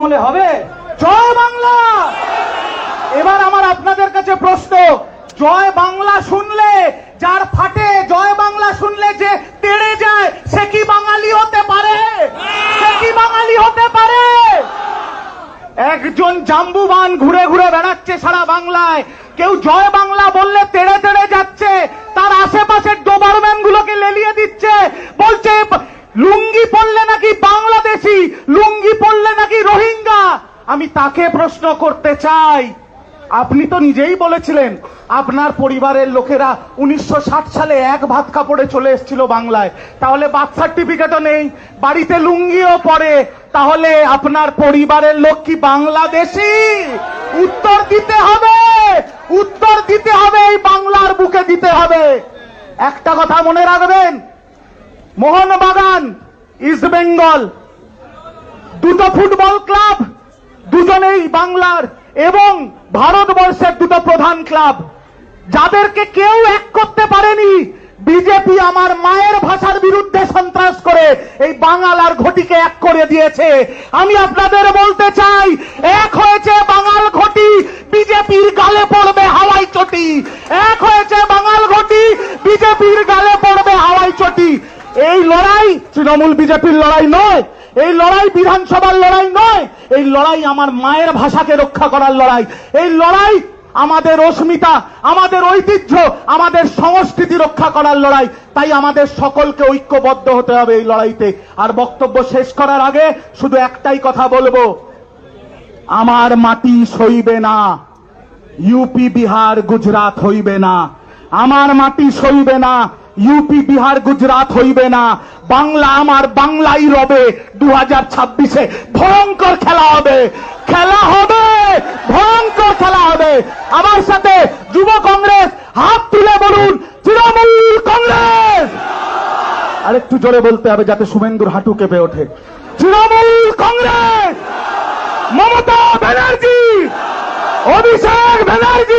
বলে হবে। জয় বাংলা! এবার আমার আপনাদের কাছে প্রশ্ন, জয় বাংলা শুনলে যার ফাটে, জয় বাংলা শুনলে যে তেড়ে যায়, সে কি বাঙালি হতে পারে? সে কি বাঙালি হতে পারে? একজন জাম্বুবান ঘুরে ঘুরে বেড়াচ্ছে সারা বাংলায়। কেউ জয় বাংলা বললে তেড়ে তেড়ে যাচ্ছে, তার আশেপাশের ডোবারম্যান গুলোকে লেলিয়ে দিচ্ছে। বলছে, লুঙ্গি পড়লে নাকি বাংলাদেশি লুঙ্গি পড়লে নাকি রোহিঙ্গা? আমি তাকে প্রশ্ন করতে চাই। আপনি তো নিজেই বলেছিলেন, আপনার পরিবারের লোকেরা উনিশশো ষাট সালে এক ভাত কাপড়ে চলে এসেছিল বাংলায়। তাহলে বার্থ সার্টিফিকেটও নেই, বাড়িতে লুঙ্গিও পরে। তাহলে আপনার পরিবারের লোক কি বাংলাদেশি? উত্তর দিতে হবে, উত্তর দিতে হবে, এই বাংলার বুকে দিতে হবে। একটা কথা মনে রাখবেন, মোহনবাগান, ইস্ট বেঙ্গল। দুটো ফুটবল ক্লাব, দুজনেই বাংলার এবং ভারতবর্ষের দুটো প্রধান ক্লাব। যাদেরকে কেউ এক করতে পারেনি, বিজেপি আমার মায়ের ভাষার বিরুদ্ধে সন্ত্রাস করে এই বাঙাল আর ঘটিকে এক করে দিয়েছে। আমি আপনাদের বলতে চাই, এক হয়েছে বাঙাল ঘটি, বিজেপির গালে পড়বে হাওয়াই চটি। এক হয়েছে বাঙাল ঘটি, বিজেপির গালে পড়বে হাওয়াই চটি। এই লড়াই তৃণমূল বিজেপির লড়াই নয়, এই লড়াই বিধানসভার লড়াই নয়, এই লড়াই আমার মায়ের ভাষাকে রক্ষা করার লড়াই, এই লড়াই আমাদের অস্মিতা, আমাদের ঐতিহ্য, আমাদের সংস্কৃতি রক্ষা করার লড়াই, তাই আমাদের সকলকে ঐক্যবদ্ধ হতে হবে এই লড়াইতে। আর বক্তব্য শেষ করার আগে শুধু একটাই কথা বলব, আমার মাটি সইবে না, ইউপি, বিহার, গুজরাট হইবে না, আমার মাটি সইবে না ইউপি বিহার গুজরাট হইবে না। বাংলা আমার বাংলাই রবে। দু হাজার ছাব্বিশে ভয়ঙ্কর খেলা হবে। খেলা হবে! ভয়ঙ্কর খেলা হবে! আমার সাথে যুব কংগ্রেস, হাত তুলে বলুন, তৃণমূল কংগ্রেস! আরেকটু জোরে বলতে হবে যাতে শুভেন্দুর হাঁটু কেঁপে ওঠে। তৃণমূল কংগ্রেস! মমতা ব্যানার্জি! অভিষেক ব্যানার্জি!